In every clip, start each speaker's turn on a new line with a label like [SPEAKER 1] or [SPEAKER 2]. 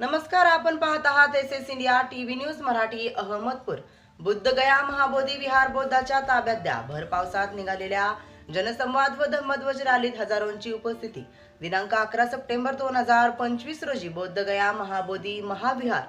[SPEAKER 1] नमस्कार आपण पाहत आहात S S India TV news Marathi Ahmedpur. Bodhgaya Mahabodhi Vihar बौद्धाच्या ताब्यात द्या. भर पावसात निघालेल्या जनसंवाद व धम्मध्वज रॅलीत हजारोंची उपस्थिती. दिनांक अकरा सप्टेंबर दोन हजार पंचवीस रोजी बौद्धगया महाबोधी महाविहार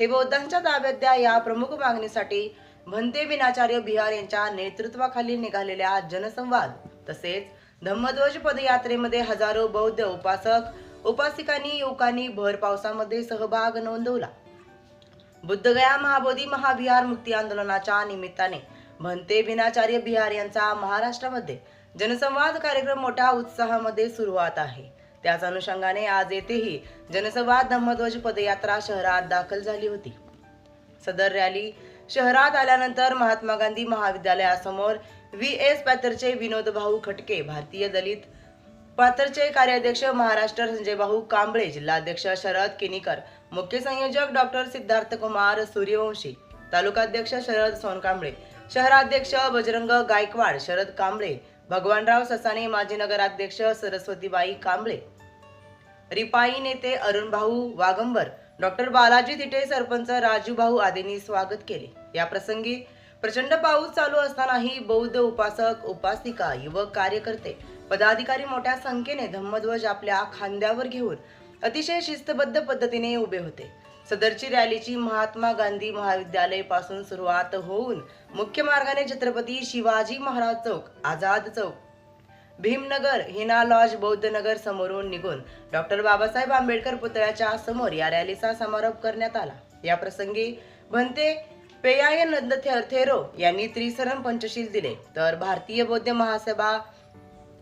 [SPEAKER 1] हे बौद्धांच्या ताब्यात द्या या प्रमुख मागणीसाठी भंते विनाचार्य बिहार यांच्या नेतृत्वाखाली निघालेल्या जनसंवाद तसेच धम्मध्वज पदयात्रेमध्ये हजारो बौद्ध उपासक उपासिकांनी युवकांनी भर पावसामध्ये सहभाग नोंदवला. बुद्धगया महाबोधी महाविहार मुक्ती आंदोलनाच्या निमित्ताने भंते विनाचार्य बिहार यांचा महाराष्ट्रामध्ये जनसंवाद कार्यक्रम मोठ्या उत्साहामध्ये सुरुवात आहे. त्याच अनुषंगाने आज येथेही जनसंवाद धम्मध्वज पदयात्रा शहरात दाखल झाली होती. सदर रॅली शहरात आल्यानंतर महात्मा गांधी महाविद्यालयासमोर व्ही एस पॅथरचे विनोद भाऊ खटके भारतीय दलित पात्रचे कार्याध्यक्ष महाराष्ट्र संजय भाऊ कांबळे जिल्हाध्यक्ष शरद किनीकर मुख्य संयोजक डॉक्टर सिद्धार्थ कुमार सूर्यवंशी तालुकाध्यक्ष शरद सोनकांबळे शहराध्यक्ष बजरंग गायकवाड शरद कांबळे भगवानराव ससाने माजी नगराध्यक्ष सरस्वतीबाई कांबळे. रिपाई नेते अरुण भाऊ वागंबर डॉक्टर बालाजी तिटे सरपंच राजू भाऊ आदींनी स्वागत केले. या प्रसंगी प्रचंड पाऊस चालू असतानाही बौद्ध उपासक उपासिका युवक कार्यकर्ते पदाधिकारी मोठ्या संख्येने धम्मध्वज आपल्या खांद्यावर घेऊन अतिशय शिस्तबद्ध पद्धतीने उभे होते. सदरची रॅलीची महात्मा गांधी महाविद्यालयपासून सुरुवात होऊन मुख्य मार्गाने छत्रपती शिवाजी महाराज चौक आझाद चौक भीमनगर हिना लॉज बौद्ध नगर समोरून निघून डॉक्टर बाबासाहेब आंबेडकर पुतळ्याच्या समोर या रॅलीचा समारोप करण्यात आला. या प्रसंगी भंते पेयाय नंद थेरो यांनी त्रिसरण पंचशील दिले. तर भारतीय बौद्ध महासभा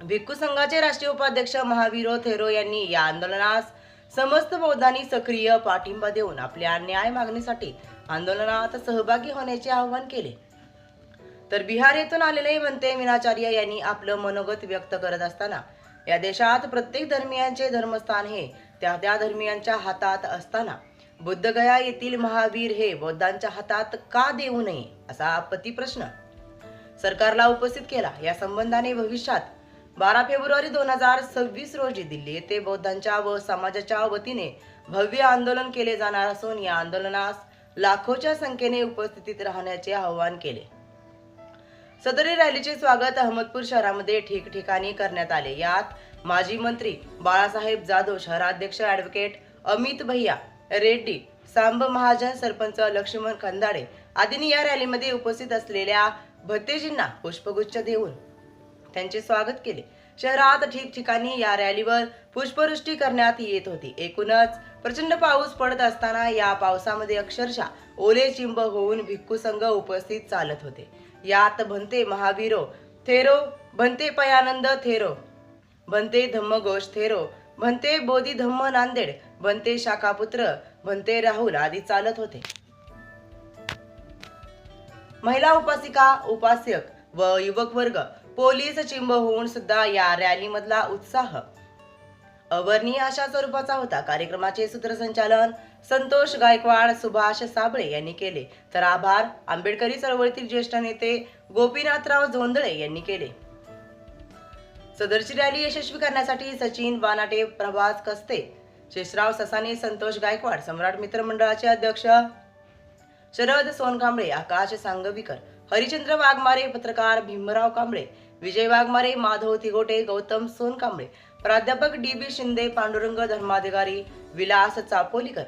[SPEAKER 1] भिक्खू संघाचे राष्ट्रीय उपाध्यक्ष महावीरो थेरो यांनी या आंदोलनास समस्त बौद्धांनी सक्रिय पाठिंबा देऊन आपल्या न्याय मागणीसाठी आंदोलनात सहभागी होण्याचे आवाहन केले. तर बिहार येथून आलेले म्हणते मीनाचार्य यांनी आपलं मनोगत व्यक्त करत असताना या देशात प्रत्येक धर्मियांचे धर्मस्थान हे त्या त्या धर्मियांच्या हातात असताना बुद्धगया येथील महावीर हे बौद्धांच्या हातात का देऊ नये असा प्रतिप्रश्न सरकारला उपस्थित केला. या संबंधाने भविष्यात बारा फेब्रुवारी दोन हजार सव्वीस रोजी दिल्ली येथे बौद्धांच्या व समाजाच्या वतीने भव्य आंदोलन केले जाणार असून या आंदोलनास लाखोच्या संख्येने उपस्थितीत राहण्याचे आवाहन केले. सदरी रॅलीचे स्वागत अहमदपूर शहरामध्ये ठिकठिकाणी करण्यात आले. यात माजी मंत्री बाळासाहेब जाधव शहराध्यक्ष ॲडव्होकेट अमित भैया रेड्डी सांब महाजन सरपंच लक्ष्मण खंदाडे आदींनी या रॅलीमध्ये उपस्थित असलेल्या भतेजींना पुष्पगुच्छ देऊन त्यांचे स्वागत केले. शहरात ठिकठिकाणी या रॅलीवर पुष्पवृष्टी करण्यात येत होती. एकूणच प्रचंड पाऊस पडत असताना या पावसामध्ये अक्षरशः ओले चिंब होऊन भिक्खू संघ उपस्थित चालत होते. यात भंते महावीरो थेरो भंते पयानंद थेरो भंते धम्मघोष थेरो भंते बोधी धम्म नांदेड बनते शाखापुत्र बनते राहुल आदी चालत होते. महिला उपासिका उपासक व युवक वर्ग पोलीस चिंब होऊन सुद्धा या रॅली मधला उत्साह. अवर्णीय अशा स्वरूपाचा होता. कार्यक्रमाचे सूत्रसंचालन संतोष गायकवाड सुभाष साबळे यांनी केले. तर आभार आंबेडकरी चळवळीतील ज्येष्ठ नेते गोपीनाथराव जोंदळे यांनी केले. सदरची रॅली यशस्वी करण्यासाठी सचिन वानाटे प्रभास कस्ते शेषराव ससाने संतोष गायकवाड सम्राट मित्रमंडळाचे अध्यक्ष शरद सोनकांबळे आकाश सांगवीकर हरिचंद्र वाघमारे पत्रकार भीमराव कांबळे विजय वाघमारे माधव तिगोटे गौतम सोनकांबळे प्राध्यापक डी बी शिंदे पांडुरंग धर्माधिकारी विलास चापोलीकर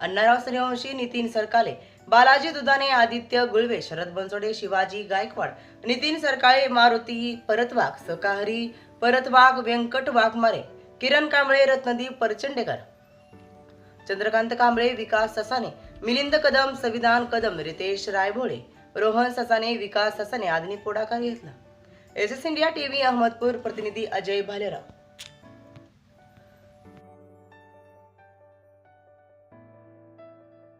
[SPEAKER 1] अण्णाराव सूर्यवंशी नितीन सरकाले बालाजी दुधाने आदित्य गुळवे शरद बनसोडे शिवाजी गायकवाड नितीन सरकाळे मारुती परतवाग सकाहरी परतवाग व्यंकट वाघमारे किरण कांबळे रत्नदीप परचंडेकर. चंद्रकांत कांबळे विकास ससाने मिलिंद कदम संविधान कदम रितेश रायभोळे. रोहन ससाने विकास ससाने आदींनी पुढाकार घेतला. S S India TV Ahmedpur प्रतिनिधी अजय भालेराव.